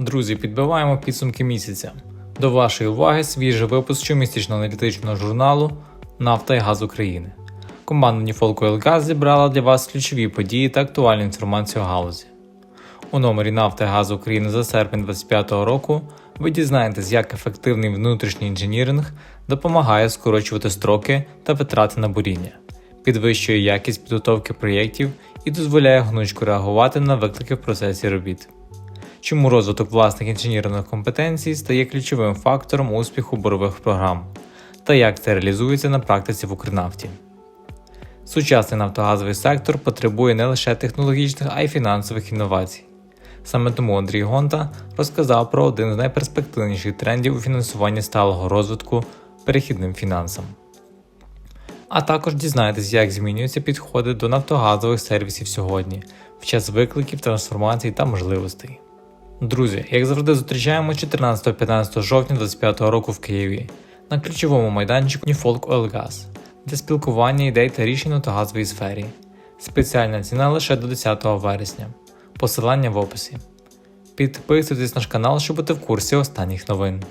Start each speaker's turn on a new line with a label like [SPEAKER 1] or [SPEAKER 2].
[SPEAKER 1] Друзі, підбиваємо підсумки місяця. До вашої уваги свіжий випуск щомісячного аналітичного журналу Нафта і газ України. Команда Ніфолк Газ зібрала для вас ключові події та актуальну інформацію галузі. У номері Нафта і газ України за серпень 2025 року ви дізнаєтесь, як ефективний внутрішній інженіринг допомагає скорочувати строки та витрати на буріння, підвищує якість підготовки проєктів і дозволяє гнучко реагувати на виклики в процесі робіт. Чому розвиток власних інженерних компетенцій стає ключовим фактором успіху борових програм, та як це реалізується на практиці в Укрнафті. Сучасний нафтогазовий сектор потребує не лише технологічних, а й фінансових інновацій. Саме тому Андрій Гонта розказав про один з найперспективніших трендів у фінансуванні сталого розвитку перехідним фінансам. А також дізнаєтесь, як змінюються підходи до нафтогазових сервісів сьогодні, в час викликів, трансформацій та можливостей. Друзі, як завжди, зустрічаємо 14-15 жовтня 2025 року в Києві на ключовому майданчику Ніфолк Oilgas для спілкування ідей та рішень у газовій сфері. Спеціальна ціна лише до 10 вересня. Посилання в описі. Підписуйтесь на наш канал, щоб бути в курсі останніх новин.